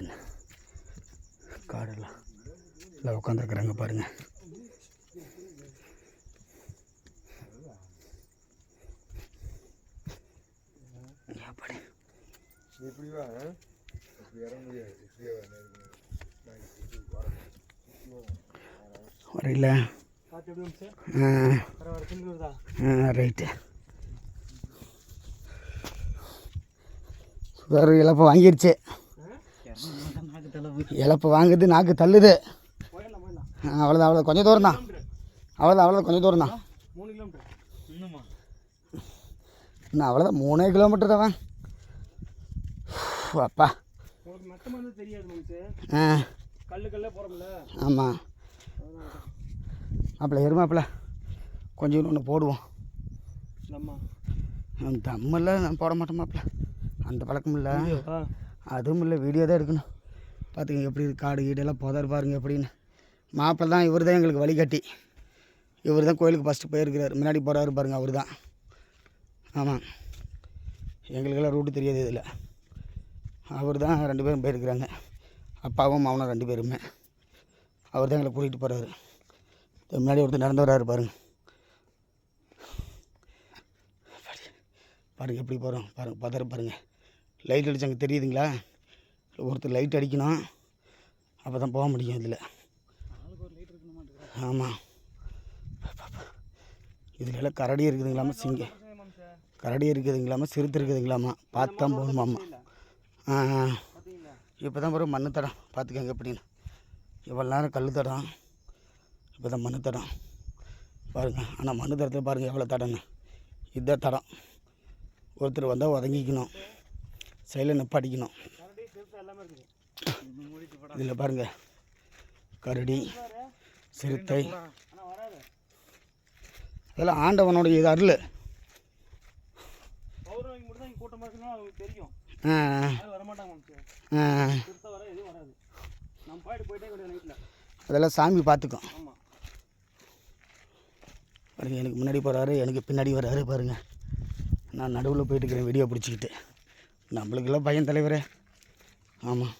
இருக்குதுன்னு காடெல்லாம் எல்லாம் உட்காந்துருக்குறாங்க பாருங்க. எப்படி இப்படி வா இப்படி வரையில ரைட்டு. இழப்பு வாங்கிருச்சு. இழப்பு வாங்குது நாக்கு தள்ளுது. அவ்வளோதான் அவ்வளோ கொஞ்சம் தூரம் தான் அவ்வளோதான் அவ்வளோதான் கொஞ்சம் தூரம் தான் இன்னுமா அவ்வளோதான் மூணே கிலோமீட்டர் தான். அப்பா. ஆ. ஆமாம் மாப்பிள்ள எருமாப்பிள்ள கொஞ்சம் ஒன்று போடுவோம். தம்மெல்லாம் போட மாட்டேன் மாப்பிள்ள. அந்த பழக்கம் இல்லை. அதுவும் இல்லை வீடியோ தான் எடுக்கணும். பார்த்துக்கங்க எப்படி காடு கீடெல்லாம் புதர் பாருங்க எப்படின்னு. மாப்பிள்ள தான் இவர் தான் எங்களுக்கு வழிகாட்டி இவர் தான் கோயிலுக்கு ஃபஸ்ட்டு போயிருக்கிறார். முன்னாடி போகிறாரு பாருங்கள் அவர் தான். ஆமாம் எங்களுக்கெல்லாம் ரூட்டு தெரியாது இதில். அவர் தான் ரெண்டு பேரும் போயிருக்கிறாங்க. அப்பாவும் மவனும் ரெண்டு பேருமே. அவர் தான் எங்களை கூட்டிகிட்டு போகிறாரு முன்னாடி ஒருத்தர் நடந்து வராரு பாருங்க. பாருங்கள் எப்படி போகிறோம் பாருங்கள் பதற பாருங்கள் லைட் அடிச்சாங்க தெரியுதுங்களா? ஒருத்தர் லைட் அடிக்கணும். அப்போ தான் போக முடியும் இதில். ஆமாம் இதில் எல்லாம் கரடி இருக்குதுங்களாமா சிங்க. கரடி இருக்குதுங்களாமா சிறுத்தை இருக்குதுங்களாமா? பார்த்து தான் போகணுமாம்மா இப்போ தான் பிறகு மண்ணு தடம் பார்த்துக்கங்க எப்படின்னு. இவ்வளோ நேரம் கல் தடம் இப்போ தான் மண்ணு தடம் பாருங்கள் ஆனால் மண்ணு தடத்தில் பாருங்கள் எவ்வளோ தடம்னு இதுதான் தடம். ஒருத்தர் வந்தால் ஒதுங்கிக்கணும் சைடில் நெப்ப இதில் பாருங்கள் கரடி சிறுத்தை. அதெல்லாம் ஆண்டவனுடைய இது அருள். அதெல்லாம் சாமி பார்த்துக்கும். பாருங்கள் எனக்கு முன்னாடி போகிறாரு எனக்கு பின்னாடி வர்றாரு பாருங்கள் நான் நடுவில் போயிட்டு இருக்கிறேன் வீடியோ பிடிச்சிக்கிட்டு. நம்மளுக்கெல்லாம் பையன் தலைவரே. ஆமாம்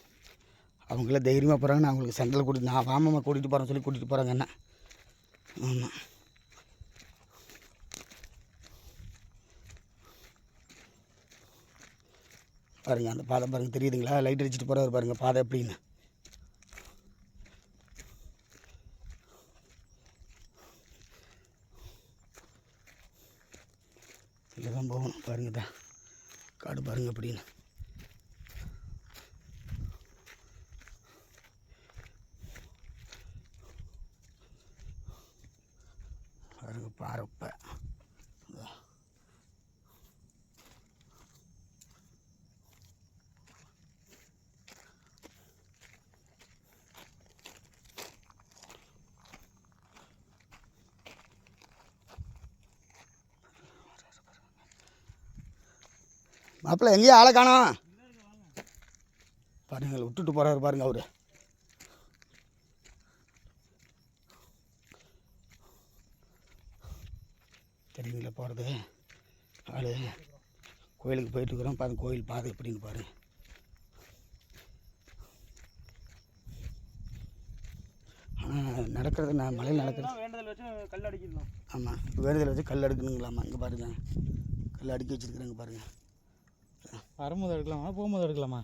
அவங்களாம் தைரியமாக போகிறாங்க நான் அவங்களுக்கு சென்டரில் கூட்டிட்டு நான் வாமமாக கூட்டிகிட்டு போகிறேன்னு சொல்லி கூட்டிகிட்டு போகிறாங்க என்ன ஆமாம் பாருங்க அந்த பாதை பாருங்கள் தெரியுதுங்களா? லைட் அடிச்சுட்டு போகிறவர் பாருங்கள் பாதை எப்படின்னு. இல்லை தான் போகணும் பாருங்கள் தான் காடு பாருங்க அப்படின்னு பாருங்க பாருப்ப மாப்பிள்ளை எங்கேயும் ஆளை காணோம். பாருங்க எங்களை விட்டுட்டு போகிறாரு பாருங்க அவரு. தெரியுங்களா போகிறது ஆள். கோயிலுக்கு போயிட்டு இருக்கிறோம். பாருங்க கோயில் பாதை எப்படின்னு பாருங்க ஆனால் நடக்கிறது நான் மலையில் நடக்கிறது. வேண்டுதல் வச்சு கல் அடிக்கலாம் ஆமாம் வேண்டுதல் வச்சு கல் எடுக்கணுங்களாம்மா இங்கே பாருங்க. கல் அடுக்கி வச்சுருக்குறாங்க பாருங்க. வரும்போது எடுக்கலாமா? போகும்போது எடுக்கலாமா?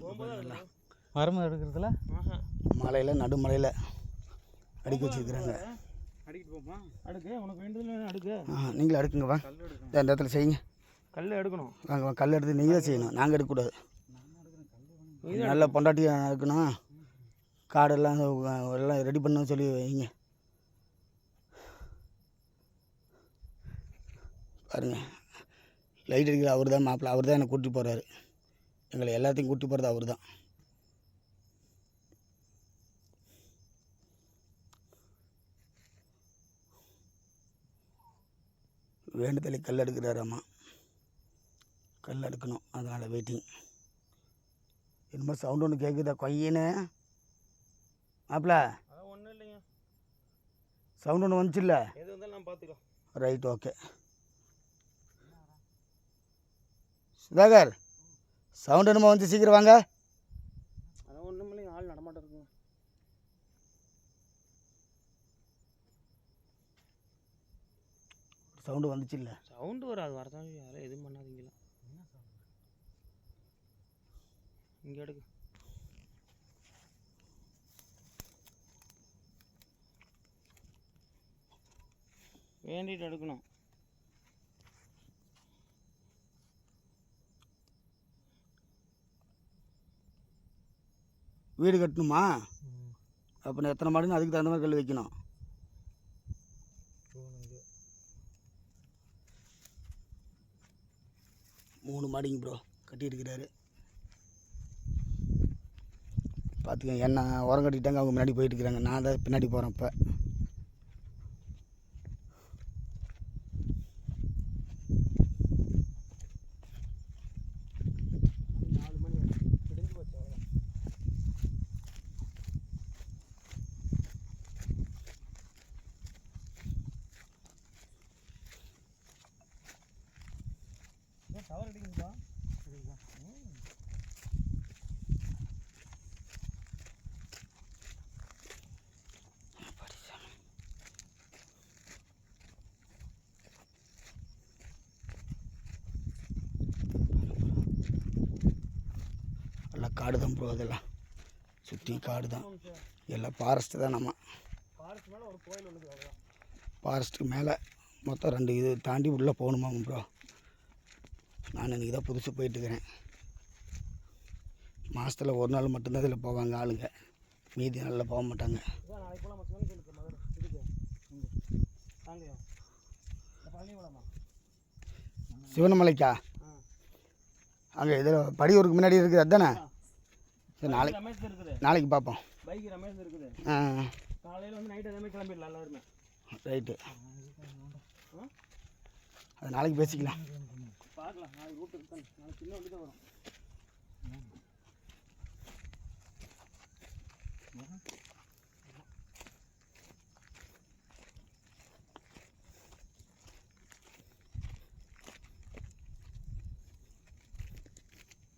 வரும்போது எடுக்கிறதுல? மலையில் நடுமலையில் அடுக்கி வச்சுருக்குறாங்க. அடிக்கிட்டு போமா அடுக்கு உனக்கு வேண்டுதல் அடுக்கு. ஆ நீங்களும் அடுக்குங்க வா. இந்த இடத்துல செய்யுங்க. கல் எடுக்கணும். வாங்க கல் எடுத்து நீங்கள் தான் செய்யணும். நாங்கள் எடுக்கக்கூடாது. நல்ல பொண்டாட்டியாக இருக்கணும். காடெல்லாம் எல்லாம் ரெடி பண்ண சொல்லி வைங்க. பாருங்க. லைட் அடிக்கிற அவர் தான் மாப்பிள்ள அவர் தான் என்னை கூட்டிட்டு போகிறாரு எங்களை எல்லாத்தையும் கூட்டி போகிறது அவர் தான். வேண்டுதலை கல் எடுக்கிறாராம்மா கல் எடுக்கணும். அதனால் வெயிட்டிங் என்னமோ சவுண்ட் ஒன்று கேட்குதா கொய்யன்னு. மாப்பிள்ள அதான் ஒன்றும் இல்லைங்க. சவுண்ட் ஒன்று வந்துச்சுல்ல? எது வந்தாலும் நான் பார்த்துக்கலாம் ரைட் ஓகே சுதாகர் சவுண்டு என்னமோ வந்து சீக்கிரம் வாங்க. அதான் ஒன்றும் இல்லைங்க ஆள் நடமாட்டம் இருக்குங்க சவுண்டு வந்துச்சு இல்லை? சவுண்டு வராது வரதான் யாரும் எதுவும் பண்ணாதீங்களா இங்கே எடுக்கு. வேண்டிட்டு எடுக்கணும். வீடு கட்டணுமா? அப்புறம் எத்தனை மாடுன்னு அதுக்கு தகுந்த மாதிரி கல் வைக்கணும். மூணு மாடிங்க ப்ரோ கட்டியிருக்கிறாரு. பார்த்துக்கங்க என்ன உரம் கட்டிட்டாங்க அவங்க முன்னாடி போயிட்டு இருக்கிறாங்க. நான் தான் பின்னாடி போகிறேன் இப்போ நாலு மணி பிடிஞ்சு போச்சு அவ்வளோதான் அடிக்குதுப்பா எல்லாம் காடு தான் ப்ரோ அதெல்லாம். சுற்றி காடு தான் எல்லாம் ஃபாரஸ்ட்டு தான் நம்ம. ஃபாரஸ்ட்டுக்கு மேலே மொத்தம் ரெண்டு இது தாண்டி உள்ளே போகணுமா ப்ரோ நான் இன்றைக்கி தான் புதுசு போயிட்டுருக்கிறேன். மாதத்தில் ஒரு நாள் மட்டும்தான் இதில் போவாங்க ஆளுங்க. மீதி நாளில் போக மாட்டாங்க. சிவனமலைக்கா? அங்கே இதில் படியூருக்கு முன்னாடி இருக்குது அதுதானே சரி நாளைக்கு நாளைக்கு பார்ப்போம் பைக் ரமேஷ் இருக்குது. ஆ. காலையில் வந்து நைட் அதே மாதிரி கிளம்பிடலாம் எல்லாருமே. ரைட்டு. அது நாளைக்கு பேசிக்கலாம். பார்க்கலாம். நாளைக்கு ரூட் இருக்கு நாளைக்கு சின்ன வண்டி தான் வரும்.